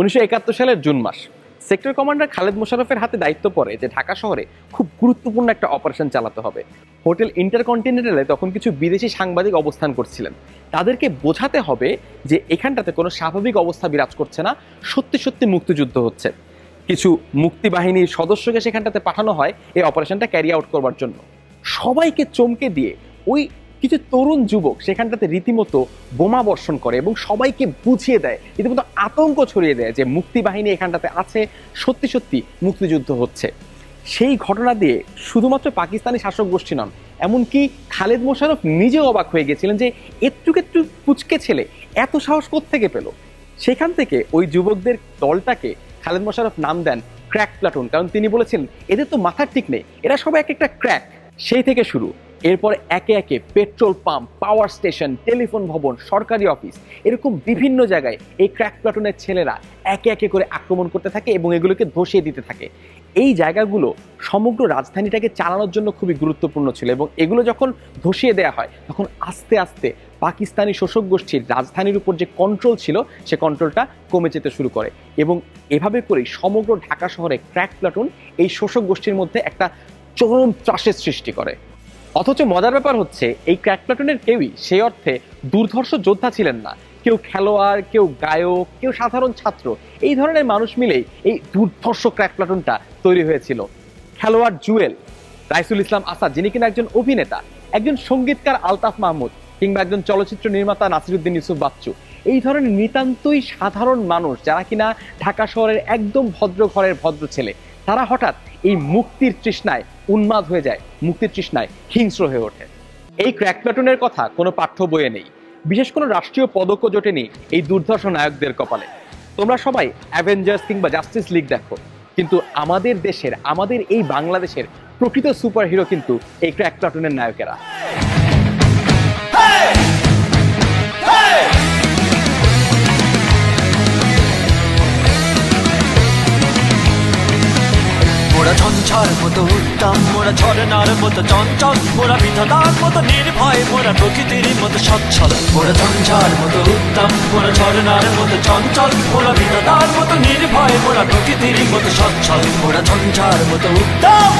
উনিশশো একাত্তর সালের জুন মাস, সেক্টর কমান্ডার খালেদ মোশারফের হাতে দায়িত্ব পড়ে যে ঢাকা শহরে খুব গুরুত্বপূর্ণ একটা অপারেশন চালাতে হবে। হোটেল ইন্টারকন্টিনেন্টালে তখন কিছু বিদেশি সাংবাদিক অবস্থান করছিলেন। তাদেরকে বোঝাতে হবে যে এখানটাতে কোনো স্বাভাবিক অবস্থা বিরাজ করছে না, সত্যি সত্যি মুক্তিযুদ্ধ হচ্ছে। কিছু মুক্তি বাহিনীর সদস্যকে সেখানটাতে পাঠানো হয় এই অপারেশনটা ক্যারি আউট করবার জন্য। সবাইকে চমকে দিয়ে ওই কিছু তরুণ যুবক সেখানটাতে রীতিমতো বোমা বর্ষণ করে এবং সবাইকে বুঝিয়ে দেয়, রীতিমতো আতঙ্ক ছড়িয়ে দেয় যে মুক্তি বাহিনী এখানটাতে আছে, সত্যি সত্যি মুক্তিযুদ্ধ হচ্ছে। সেই ঘটনা দিয়ে শুধুমাত্র পাকিস্তানি শাসক গোষ্ঠী নন, এমনকি খালেদ মোশারফ নিজেও অবাক হয়ে গেছিলেন যে একটু একটু পুচকে ছেলে এত সাহস থেকে পেল? সেখান থেকে ওই যুবকদের দলটাকে খালেদ মোশারফ নাম দেন ক্র্যাক প্লাটুন, কারণ তিনি বলেছেন, এদের তো মাথার ঠিক নেই, এরা সবাই এক একটা ক্র্যাক। সেই থেকে শুরু। এরপর একে একে petrol pump, power station, telephone ভবন, সরকারি অফিস, এরকম বিভিন্ন জায়গায় এই ক্র্যাক প্লাটুনের ছেলেরা একে একে করে আক্রমণ করতে থাকে এবং এগুলোকে ধসিয়ে দিতে থাকে। এই জায়গাগুলো সমগ্র রাজধানীটাকে চালানোর জন্য খুবই গুরুত্বপূর্ণ ছিল এবং এগুলো যখন ধসিয়ে দেওয়া হয়, তখন আস্তে আস্তে পাকিস্তানি শোষক গোষ্ঠীর রাজধানীর উপর যে কন্ট্রোল ছিল, সে কন্ট্রোলটা কমে যেতে শুরু করে এবং এভাবে করেই সমগ্র ঢাকা শহরে ক্র্যাক প্লাটুন এই শোষক গোষ্ঠীর মধ্যে একটা চরম ত্রাসের সৃষ্টি করে। অথচ মজার ব্যাপার হচ্ছে, এই ক্র্যাক প্লাটুনের কেউই সেই অর্থে দুর্ধর্ষ যোদ্ধা ছিলেন না। কেউ খেলোয়াড়, কেউ গায়ক, কেউ সাধারণ ছাত্র, এই ধরনের মানুষ মিলেই এই দুর্ধর্ষ ক্র্যাক প্লাটুনটা তৈরি হয়েছিল। খেলোয়াড় জুয়েল, রাইসুল ইসলাম আসাদ, যিনি কিনা একজন অভিনেতা, একজন সঙ্গীতকার আলতাফ মাহমুদ, কিংবা একজন চলচ্চিত্র নির্মাতা নাসিরুদ্দিন ইউসুফ বাচ্চু। এই ধরনের নিতান্তই সাধারণ মানুষ যারা কিনা ঢাকা শহরের একদম ভদ্র ঘরের ভদ্র ছেলে, তারা হঠাৎ এই মুক্তির তৃষ্ণায় উন্মাদ হয়ে যায়, মুক্তির তৃষ্ণায় হিংস্র হয়ে ওঠে। এই ক্র্যাক প্লাটুনের কথা কোনো পাঠ্য বইয়ে নেই। বিশেষ কোনো রাষ্ট্রীয় পদক জোটে নেই এই দুর্ধর্ষ নায়কদের কপালে। তোমরা সবাই অ্যাভেঞ্জার্স কিংবা জাস্টিস লিগ দেখো। কিন্তু আমাদের দেশের, আমাদের এই বাংলাদেশের প্রকৃত সুপারহিরো কিন্তু এই ক্র্যাক প্লাটুনের নায়কেরা। মোরা ঝঞ্ঝার মতো উত্তম, মোরা ঝরনার মতো চঞ্চল, মোরা বিধাতার মতো নির্ভয়, মোরা প্রকৃতির মতো সচ্ছল। ওরা ঝঞ্ঝার মতো উত্তম, মোরা ঝরনার মতো চঞ্চল, মোরা বিধাতার মতো নির্ভয়, মোরা প্রকৃতির মতো সচ্ছল। মোরা ঝঞ্ঝার মতো উত্তম।